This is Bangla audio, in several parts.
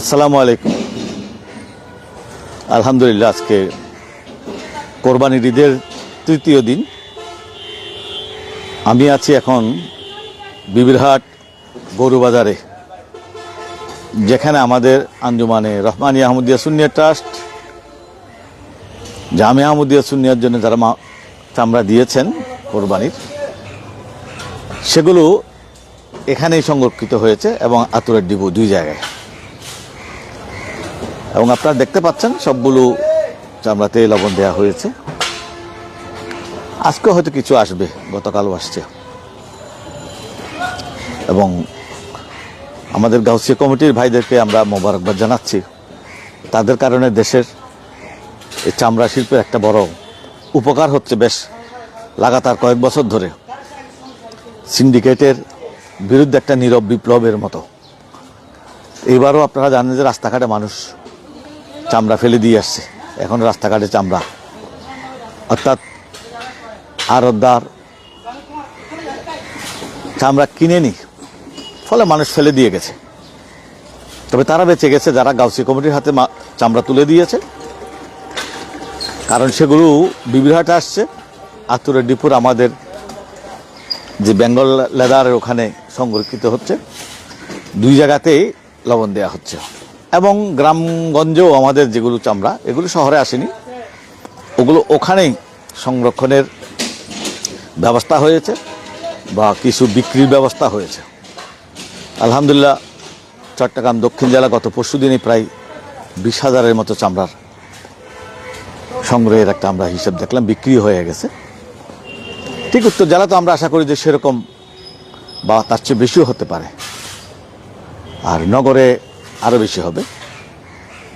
আসসালামু আলাইকুম। আলহামদুলিল্লাহ, আজকে কোরবানির ঈদের তৃতীয় দিন। আমি আছি এখন বিবিরহাট গরুবাজারে, যেখানে আমাদের আঞ্জুমানে রহমানি আহমদিয়া সুনিয়া ট্রাস্ট জামে আহমদিয়া সুনিয়ার জন্য যারা চামড়া দিয়েছেন কোরবানির, সেগুলো এখানেই সংরক্ষিত হয়েছে এবং আতুরের ডিবু দুই জায়গায়। এবং আপনারা দেখতে পাচ্ছেন সবগুলো চামড়াতে লবণ দেওয়া হয়েছে। আজকে হয়তো কিছু আসবে, গতকালও আসছে। এবং আমাদের গাউসিয়া কমিটির ভাইদেরকে আমরা মোবারকবাদ জানাচ্ছি। তাদের কারণে দেশের এই চামড়া শিল্পের একটা বড় উপকার হচ্ছে বেশ লাগাতার কয়েক বছর ধরে। সিন্ডিকেটের বিরুদ্ধে একটা নীরব বিপ্লবের মতো। এবারও আপনারা জানেন যে রাস্তাঘাটে মানুষ চামড়া ফেলে দিয়ে আসছে। এখন রাস্তাঘাটে চামড়া। অর্থাৎ আরদার চামড়া কিনে নি, ফলে মানুষ ফেলে দিয়ে গেছে। তবে তারা বেঁচে গেছে, যারা গাউসি কমিটির হাতে চামড়া তুলে দিয়েছে। কারণ সেগুলো বিবিরহাটে আসছে। আতুরের ডিপুর আমাদের যে বেঙ্গল লেদারের ওখানে সংরক্ষিত হচ্ছে। দুই জায়গাতেই লবণ দেওয়া হচ্ছে। এবং গ্রামগঞ্জেও আমাদের যেগুলো চামড়া, এগুলো শহরে আসেনি। ওগুলো ওখানেই সংরক্ষণের ব্যবস্থা হয়েছে বা কিছু বিক্রির ব্যবস্থা হয়েছে। আলহামদুলিল্লাহ, চট্টগ্রাম দক্ষিণ জেলা গত পরশু দিনই প্রায় বিশ হাজারের মতো চামড়ার সংগ্রহের একটা আমরা হিসাব দেখলাম, বিক্রি হয়ে গেছে। ঠিক উত্তর জেলা তো আমরা আশা করি যে সেরকম বা তার চেয়ে বেশিও হতে পারে। আর নগরে আরও বেশি হবে।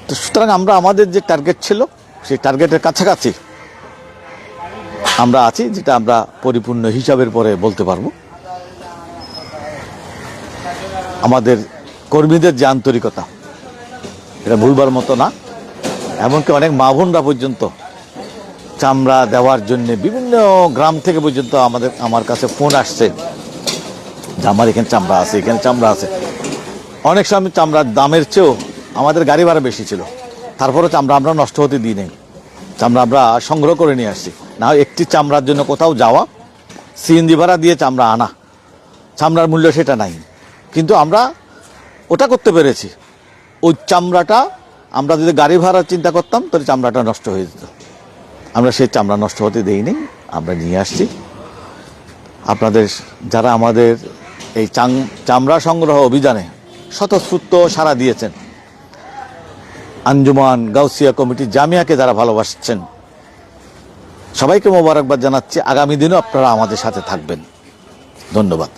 তো সুতরাং আমরা আমাদের যে টার্গেট ছিল, সেই টার্গেটের কাছাকাছি আমরা আছি, যেটা আমরা পরিপূর্ণ হিসাবের পরে বলতে পারব। আমাদের কর্মীদের যে আন্তরিকতা, এটা ভুলবার মতো না। এমনকি অনেক মা বোনরা পর্যন্ত চামড়া দেওয়ার জন্য বিভিন্ন গ্রাম থেকে পর্যন্ত আমাদের, আমার কাছে ফোন আসছে যে আমার এখানে চামড়া আছে, এখানে চামড়া আছে। অনেক সময় চামড়ার দামের চেয়েও আমাদের গাড়ি ভাড়া বেশি ছিল। তারপরে চামড়া আমরা নষ্ট হতে দিই নেই। চামড়া আমরা সংগ্রহ করে নিয়ে আসছি। না একটি চামড়ার জন্য কোথাও যাওয়া, সিএনজি ভাড়া দিয়ে চামড়া আনা। চামড়ার মূল্য সেটা নাই। কিন্তু আমরা ওটা করতে পেরেছি। ওই চামড়াটা আমরা যদি গাড়ি ভাড়ার চিন্তা করতাম, তাহলে চামড়াটা নষ্ট হয়ে যেত। আমরা সেই চামড়া নষ্ট হতে দেইনি আমরা নিয়ে আসছি। আপনাদের, যারা আমাদের এই চামড়া সংগ্রহ অভিযানে স্বতঃস্ফূর্ত সাড়া দিয়েছেন। আঞ্জুমান গাউসিয়া কমিটি জামিয়াকে যারা ভালোবাসছেন, সবাইকে মোবারকবাদ জানাচ্ছি। আগামী দিনও আপনারা আমাদের সাথে থাকবেন। ধন্যবাদ.